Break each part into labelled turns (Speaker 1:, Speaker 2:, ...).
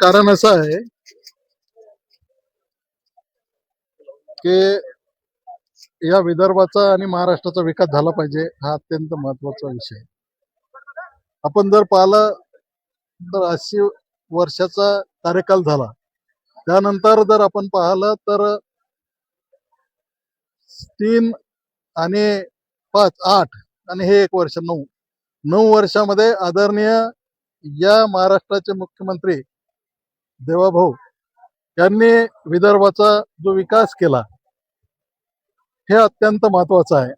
Speaker 1: कारण असं आहे की या विदर्भाचा आणि महाराष्ट्राचा विकास झाला पाहिजे हा अत्यंत महत्त्वाचा विषय. आपण जर पाहिलं तर अस्सी वर्षाचा कार्यकाल झाला. त्यानंतर जर आपण पाहिलं तर तीन आणि पाच आठ आणि हे एक वर्ष नऊ. नऊ वर्षामध्ये आदरणीय या महाराष्ट्राचे मुख्यमंत्री देवाभाऊ यांनी विदर्भाचा जो विकास केला हे अत्यंत महत्वाचं आहे.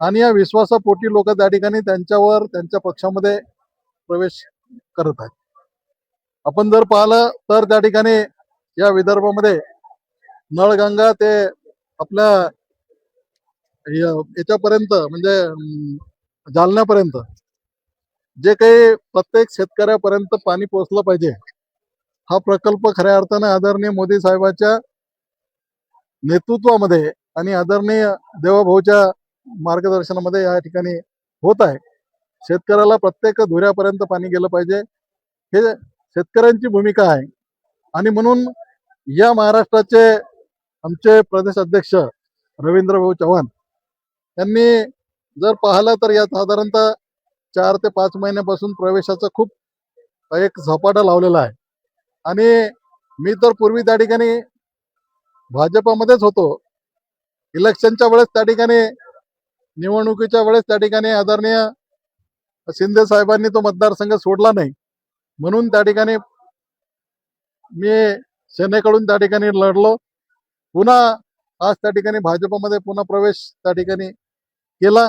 Speaker 1: आणि या विश्वासापोटी लोक त्या ठिकाणी त्यांच्यावर त्यांच्या पक्षामध्ये प्रवेश करत आहेत. आपण जर पाहिलं तर त्या ठिकाणी या विदर्भामध्ये नळगंगा ते आपल्या याच्यापर्यंत म्हणजे जालन्यापर्यंत जे काही प्रत्येक शेतकऱ्यापर्यंत पाणी पोचलं पाहिजे हा प्रकल्प खऱ्या अर्थानं आदरणीय मोदी साहेबाच्या नेतृत्वामध्ये आणि आदरणीय देवाभाऊच्या मार्गदर्शनामध्ये या ठिकाणी होत आहे. शेतकऱ्याला प्रत्येक धुऱ्यापर्यंत पाणी गेलं पाहिजे. हे शेतकऱ्यांची भूमिका आहे. आणि म्हणून या महाराष्ट्राचे आमचे प्रदेश अध्यक्ष रवींद्र भाऊ चव्हाण यांनी जर पाहिलं तर या साधारणतः चार ते पाच महिन्यापासून प्रवेशाचा खूप एक झपाटा लावलेला आहे. आणि मी तर पूर्वी त्या ठिकाणी भाजपमध्येच होतो. इलेक्शनच्या वेळेस त्या ठिकाणी निवडणुकीच्या वेळेस त्या ठिकाणी आदरणीय शिंदे साहेबांनी तो मतदारसंघ सोडला नाही. म्हणून त्या ठिकाणी मी सेनेकडून त्या ठिकाणी लढलो. पुन्हा आज त्या ठिकाणी भाजपमध्ये पुन्हा प्रवेश त्या ठिकाणी केला.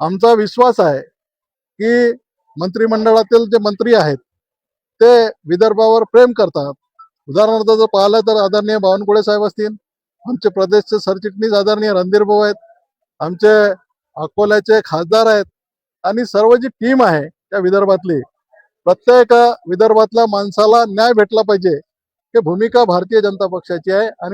Speaker 1: आमचा विश्वास आहे की मंत्रिमंडळातील जे मंत्री आहेत ते विदर्भावर प्रेम करतात. उदाहरणार्थ जर पाहिलं तर आदरणीय बावनकुळे साहेब असतील आमचे प्रदेशचे सरचिटणीस आदरणीय रणधीर भाऊ आहेत आमचे अकोल्याचे खासदार आहेत आणि सर्व जी टीम आहे त्या विदर्भातली प्रत्येक विदर्भातल्या माणसाला न्याय भेटला पाहिजे. ही भूमिका भारतीय जनता पक्षाची आहे आणि